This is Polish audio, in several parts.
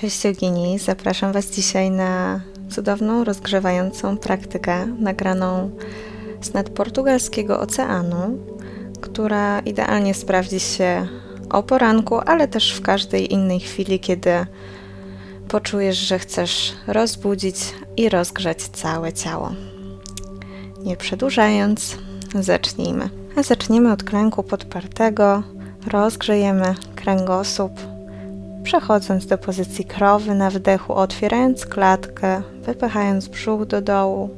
Cześć Jogini, zapraszam Was dzisiaj na cudowną, rozgrzewającą praktykę nagraną z nad portugalskiego oceanu, która idealnie sprawdzi się o poranku, ale też w każdej innej chwili, kiedy poczujesz, że chcesz rozbudzić i rozgrzać całe ciało. Nie przedłużając, zacznijmy. A zaczniemy od klęku podpartego, rozgrzejemy kręgosłup, przechodząc do pozycji krowy na wdechu, otwierając klatkę, wypychając brzuch do dołu.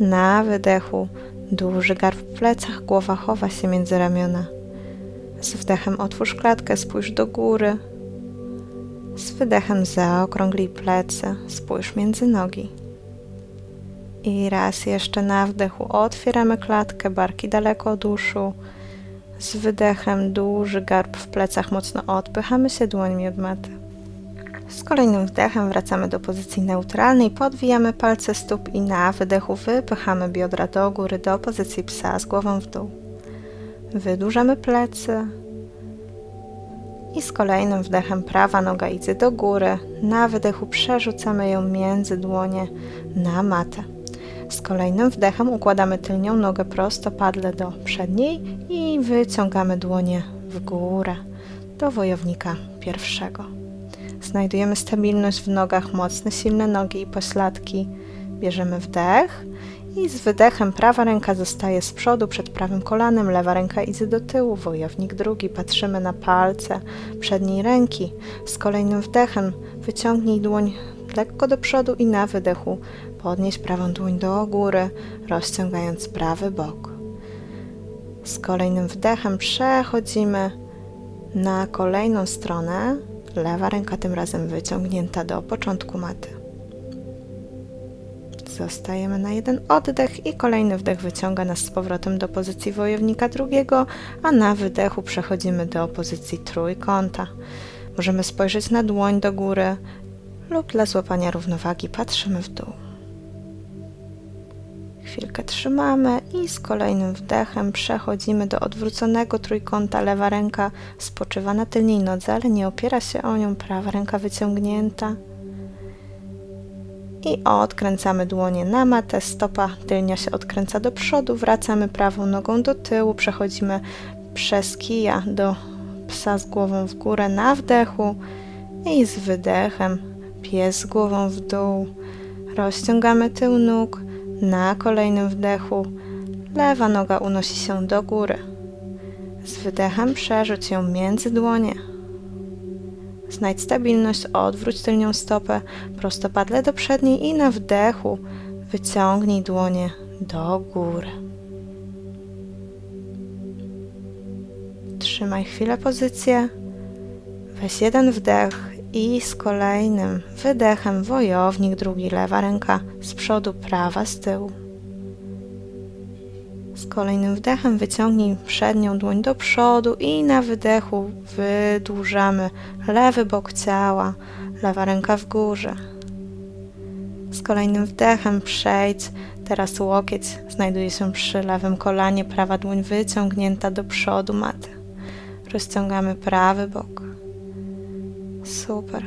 Na wydechu duży garb w plecach, głowa chowa się między ramiona. Z wdechem otwórz klatkę, spójrz do góry. Z wydechem zaokrąglij plecy, spójrz między nogi. I raz jeszcze na wdechu otwieramy klatkę, barki daleko od uszu. Z wydechem duży garb w plecach, mocno odpychamy się dłońmi od maty. Z kolejnym wdechem wracamy do pozycji neutralnej, podwijamy palce stóp i na wydechu wypychamy biodra do góry, do pozycji psa z głową w dół. Wydłużamy plecy i z kolejnym wdechem prawa noga idzie do góry. Na wydechu przerzucamy ją między dłonie na matę. Z kolejnym wdechem układamy tylnią nogę prostopadle do przedniej i wyciągamy dłonie w górę do wojownika pierwszego. Znajdujemy stabilność w nogach, mocne, silne nogi i pośladki. Bierzemy wdech i z wydechem prawa ręka zostaje z przodu przed prawym kolanem, lewa ręka idzie do tyłu, wojownik drugi. Patrzymy na palce przedniej ręki. Z kolejnym wdechem wyciągnij dłoń lekko do przodu i na wydechu podnieś prawą dłoń do góry, rozciągając prawy bok. Z kolejnym wdechem przechodzimy na kolejną stronę. Lewa ręka tym razem wyciągnięta do początku maty. Zostajemy na jeden oddech i kolejny wdech wyciąga nas z powrotem do pozycji wojownika drugiego, a na wydechu przechodzimy do pozycji trójkąta. Możemy spojrzeć na dłoń do góry lub dla złapania równowagi patrzymy w dół. Chwilkę trzymamy i z kolejnym wdechem przechodzimy do odwróconego trójkąta. Lewa ręka spoczywa na tylnej nodze, ale nie opiera się o nią. Prawa ręka wyciągnięta. I odkręcamy dłonie na matę, stopa tylnia się odkręca do przodu, wracamy prawą nogą do tyłu, przechodzimy przez kija do psa z głową w górę na wdechu i z wydechem pies z głową w dół. Rozciągamy tył nóg, na kolejnym wdechu lewa noga unosi się do góry. Z wydechem przerzuć ją między dłonie. Znajdź stabilność, odwróć tylnią stopę prostopadle do przedniej i na wdechu wyciągnij dłonie do góry. Trzymaj chwilę pozycję. Weź jeden wdech i z kolejnym wydechem wojownik, drugi lewa ręka z przodu, prawa z tyłu. Z kolejnym wdechem wyciągnij przednią dłoń do przodu i na wydechu wydłużamy lewy bok ciała, lewa ręka w górze. Z kolejnym wdechem przejdź, teraz łokieć znajduje się przy lewym kolanie, prawa dłoń wyciągnięta do przodu maty. Rozciągamy prawy bok. Super.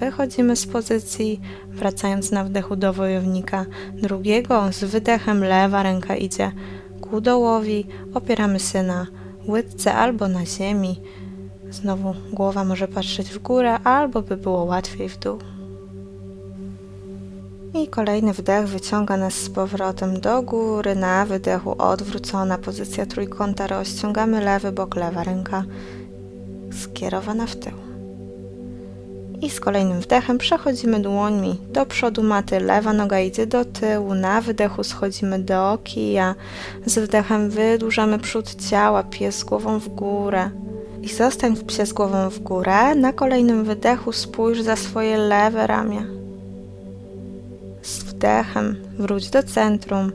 Wychodzimy z pozycji, wracając na wdechu do wojownika drugiego. Z wydechem lewa ręka idzie ku dołowi. Opieramy się na łydce albo na ziemi. Znowu głowa może patrzeć w górę, albo by było łatwiej w dół. I kolejny wdech wyciąga nas z powrotem do góry. Na wydechu odwrócona pozycja trójkąta. Rozciągamy lewy bok, lewa ręka skierowana w tył. I z kolejnym wdechem przechodzimy dłońmi do przodu maty, lewa noga idzie do tyłu, na wydechu schodzimy do kija, z wdechem wydłużamy przód ciała, pies głową w górę. I zostań w psie z głową w górę, na kolejnym wydechu spójrz za swoje lewe ramię. Z wdechem wróć do centrum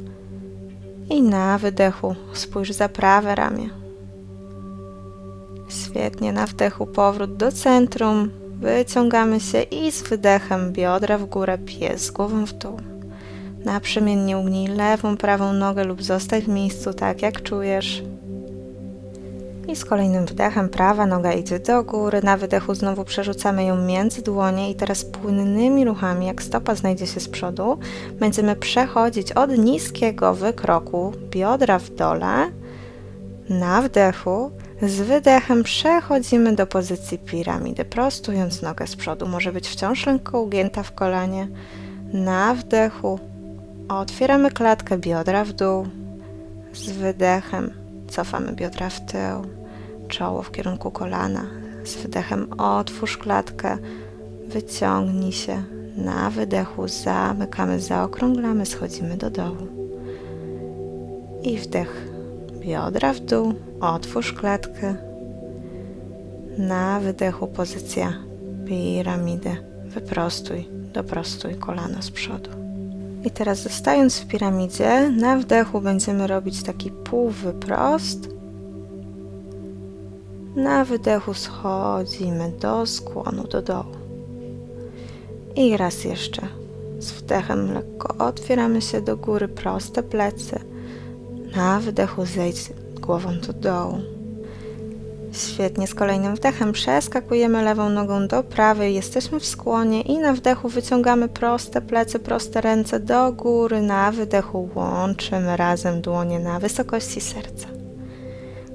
i na wydechu spójrz za prawe ramię. Świetnie, na wdechu powrót do centrum, Wyciągamy się i z wydechem biodra w górę, pies głową w dół. Naprzemiennie ugnij lewą, prawą nogę lub zostań w miejscu tak jak czujesz. I z kolejnym wdechem prawa noga idzie do góry, na wydechu znowu przerzucamy ją między dłonie i teraz płynnymi ruchami, jak stopa znajdzie się z przodu, będziemy przechodzić od niskiego wykroku biodra w dole, na wdechu, z wydechem przechodzimy do pozycji piramidy, prostując nogę z przodu. Może być wciąż lekko ugięta w kolanie. Na wdechu otwieramy klatkę biodra w dół, z wydechem cofamy biodra w tył, czoło w kierunku kolana. Z wydechem otwórz klatkę, wyciągnij się. Na wydechu zamykamy, zaokrąglamy, schodzimy do dołu. I wdech biodra w dół, otwórz klatkę. Na wydechu pozycja piramidy. Wyprostuj, doprostuj kolano z przodu. I teraz zostając w piramidzie, na wdechu będziemy robić taki półwyprost. Na wydechu schodzimy do skłonu, do dołu. I raz jeszcze. Z wdechem lekko otwieramy się do góry, proste plecy. Na wydechu zejdź głową do dołu. Świetnie, z kolejnym wdechem przeskakujemy lewą nogą do prawej, jesteśmy w skłonie i na wdechu wyciągamy proste plecy, proste ręce do góry, na wydechu łączymy razem dłonie na wysokości serca.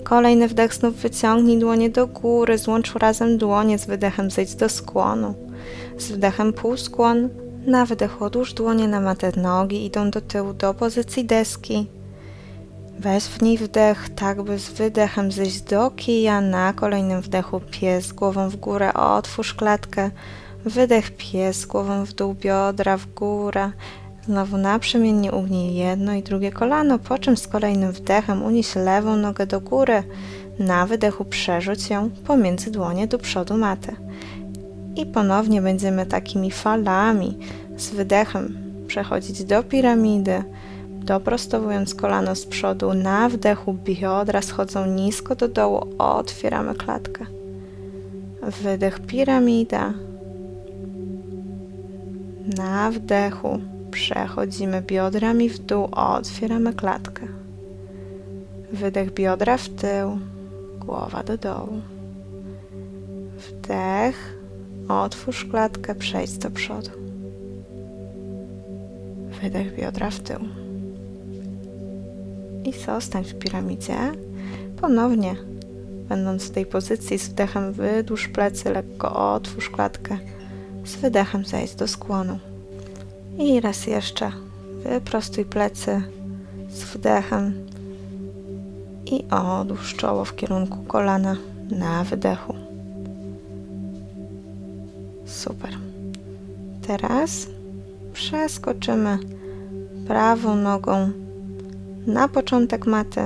Kolejny wdech znów wyciągnij dłonie do góry, złącz razem dłonie, z wydechem zejdź do skłonu. Z wdechem półskłon, na wydechu odłóż dłonie na matę, nogi idą do tyłu do pozycji deski. Weź w niej wdech, tak by z wydechem zejść do kija. Na kolejnym wdechu pies głową w górę, otwórz klatkę. Wydech pies głową w dół, biodra w górę. Znowu naprzemiennie ugnij jedno i drugie kolano, po czym z kolejnym wdechem unieś lewą nogę do góry. Na wydechu przerzuć ją pomiędzy dłonie do przodu maty. I ponownie będziemy takimi falami z wydechem przechodzić do piramidy doprostowując kolano z przodu, na wdechu biodra schodzą nisko do dołu, otwieramy klatkę. Wydech piramida. Na wdechu przechodzimy biodrami w dół, otwieramy klatkę. Wydech biodra w tył, głowa do dołu. Wdech, otwórz klatkę, przejdź do przodu. Wydech biodra w tył i zostań w piramidzie. Ponownie, będąc w tej pozycji, z wdechem wydłuż plecy, lekko otwórz klatkę, z wydechem zejdź do skłonu. I raz jeszcze, wyprostuj plecy z wdechem i odłóż czoło w kierunku kolana na wydechu. Super. Teraz przeskoczymy prawą nogą na początek maty,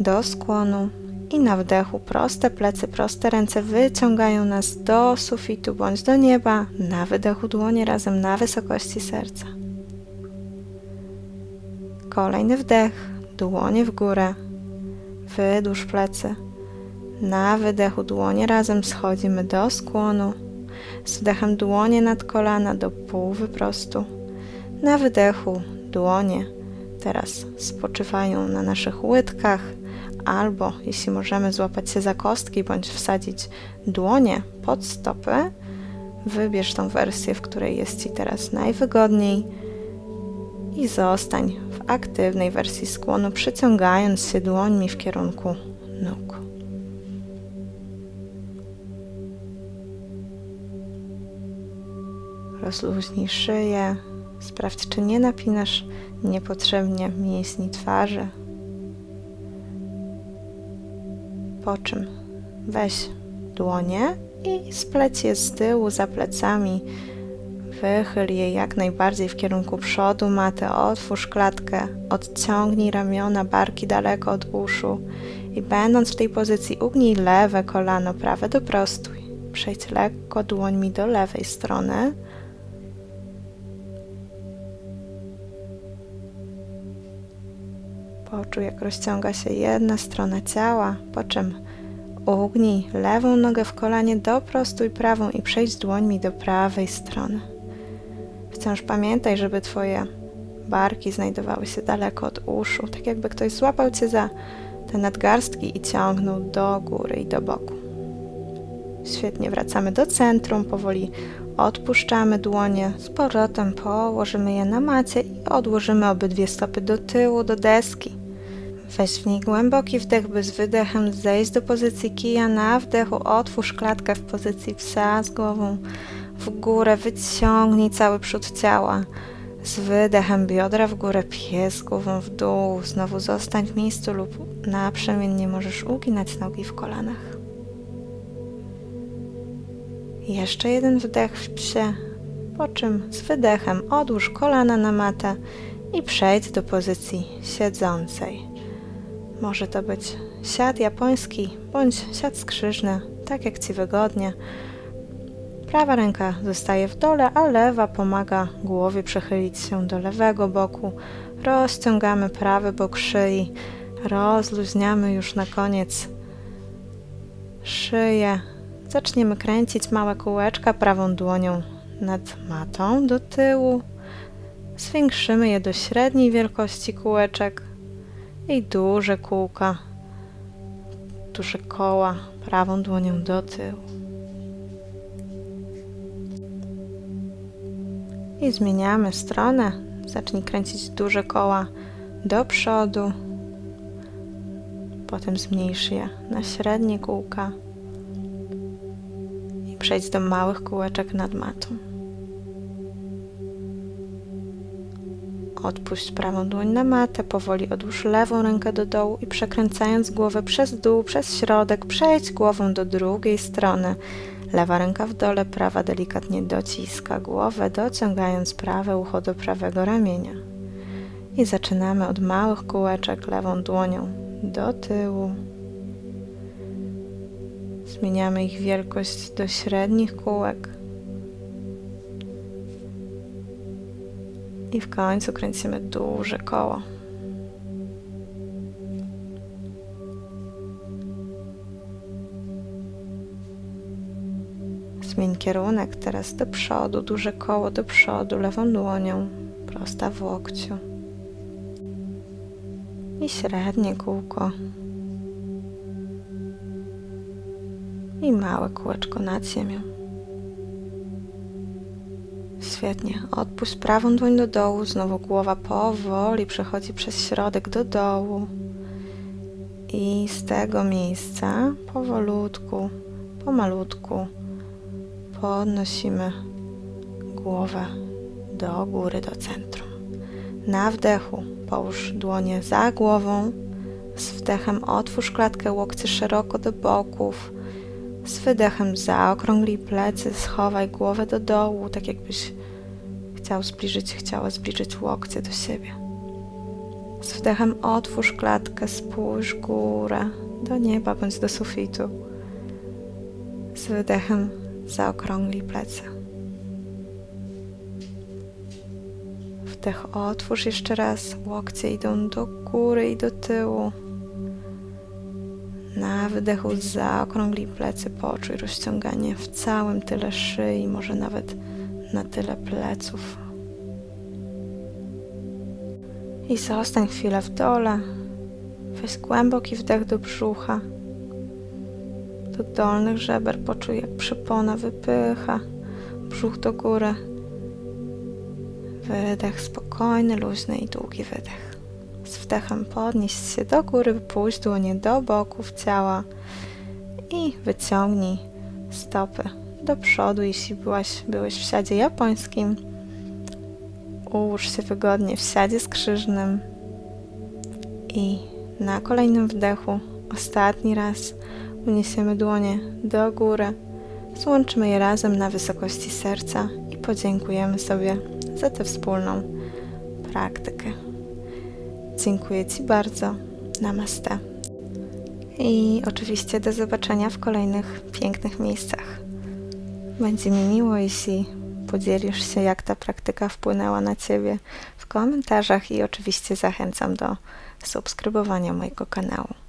do skłonu i na wdechu proste plecy, proste ręce wyciągają nas do sufitu bądź do nieba, na wydechu dłonie razem na wysokości serca. Kolejny wdech, dłonie w górę, wydłuż plecy. Na wydechu dłonie razem schodzimy do skłonu, z wdechem dłonie nad kolana do pół wyprostu. Na wydechu dłonie teraz spoczywają na naszych łydkach, albo jeśli możemy złapać się za kostki bądź wsadzić dłonie pod stopy, wybierz tą wersję, w której jest Ci teraz najwygodniej i zostań w aktywnej wersji skłonu, przyciągając się dłońmi w kierunku nóg. Rozluźnij szyję, sprawdź, czy nie napinasz niepotrzebnie mięśni twarzy. Po czym weź dłonie i spleć je z tyłu za plecami. Wychyl je jak najbardziej w kierunku przodu maty, otwórz klatkę, odciągnij ramiona, barki daleko od uszu i będąc w tej pozycji ugnij lewe kolano, prawe doprostuj. Przejdź lekko dłońmi do lewej strony Poczuj, jak rozciąga się jedna strona ciała, po czym ugnij lewą nogę w kolanie, doprostuj prawą i przejdź dłońmi do prawej strony. Wciąż pamiętaj, żeby Twoje barki znajdowały się daleko od uszu, tak jakby ktoś złapał Cię za te nadgarstki i ciągnął do góry i do boku. Świetnie, wracamy do centrum, powoli odpuszczamy dłonie, z powrotem położymy je na macie i odłożymy obydwie stopy do tyłu, do deski. Weź głęboki wdech, by z wydechem zejść do pozycji kija. Na wdechu otwórz klatkę w pozycji psa z głową w górę, wyciągnij cały przód ciała. Z wydechem biodra w górę, pies głową w dół. Znowu zostań w miejscu lub naprzemiennie możesz uginać nogi w kolanach. Jeszcze jeden wdech w psie, po czym z wydechem odłóż kolana na matę i przejdź do pozycji siedzącej. Może to być siad japoński bądź siad skrzyżny, tak jak Ci wygodnie. Prawa ręka zostaje w dole, a lewa pomaga głowie przechylić się do lewego boku. Rozciągamy prawy bok szyi, rozluźniamy już na koniec szyję. Zaczniemy kręcić małe kółeczka prawą dłonią nad matą do tyłu. Zwiększymy je do średniej wielkości kółeczek i duże kółka, duże koła prawą dłonią do tyłu. I zmieniamy stronę. Zacznij kręcić duże koła do przodu. Potem zmniejsz je na średnie kółka i przejdź do małych kółeczek nad matą. Odpuść prawą dłoń na matę, powoli odłóż lewą rękę do dołu i przekręcając głowę przez dół, przez środek, przejdź głową do drugiej strony. Lewa ręka w dole, prawa delikatnie dociska głowę, dociągając prawe ucho do prawego ramienia. I zaczynamy od małych kółeczek lewą dłonią do tyłu. Zmieniamy ich wielkość do średnich kółek. I w końcu kręcimy duże koło. Zmień kierunek teraz do przodu, duże koło do przodu, lewą dłonią, prosta w łokciu. I średnie kółko. I małe kółeczko nad ziemią. Świetnie. Odpuść prawą dłoń do dołu, znowu głowa powoli przechodzi przez środek do dołu. I z tego miejsca powolutku, pomalutku podnosimy głowę do góry, do centrum. Na wdechu połóż dłonie za głową, z wdechem otwórz klatkę łokcie szeroko do boków, z wydechem zaokrąglij plecy, schowaj głowę do dołu, tak jakbyś chciał zbliżyć, chciała zbliżyć łokcie do siebie. Z wdechem otwórz klatkę, spójrz górę, do nieba bądź do sufitu. Z wydechem zaokrąglij plecy. Wdech otwórz jeszcze raz, łokcie idą do góry i do tyłu. Na wydechu zaokrąglij plecy, poczuj rozciąganie w całym tyle szyi, może nawet na tyle pleców. I zostań chwilę w dole. Weź głęboki wdech do brzucha. Do dolnych żeber poczuj, jak przypona wypycha. Brzuch do góry. Wydech spokojny, luźny i długi wydech. Z wdechem podnieś się do góry, pójść dłonie do boków ciała i wyciągnij stopy do przodu, jeśli byłaś, byłeś w siadzie japońskim. Ułóż się wygodnie w siadzie skrzyżnym i na kolejnym wdechu, ostatni raz, uniesiemy dłonie do góry, złączymy je razem na wysokości serca i podziękujemy sobie za tę wspólną praktykę. Dziękuję Ci bardzo. Namaste. I oczywiście do zobaczenia w kolejnych pięknych miejscach. Będzie mi miło, jeśli podzielisz się, jak ta praktyka wpłynęła na Ciebie w komentarzach i oczywiście zachęcam do subskrybowania mojego kanału.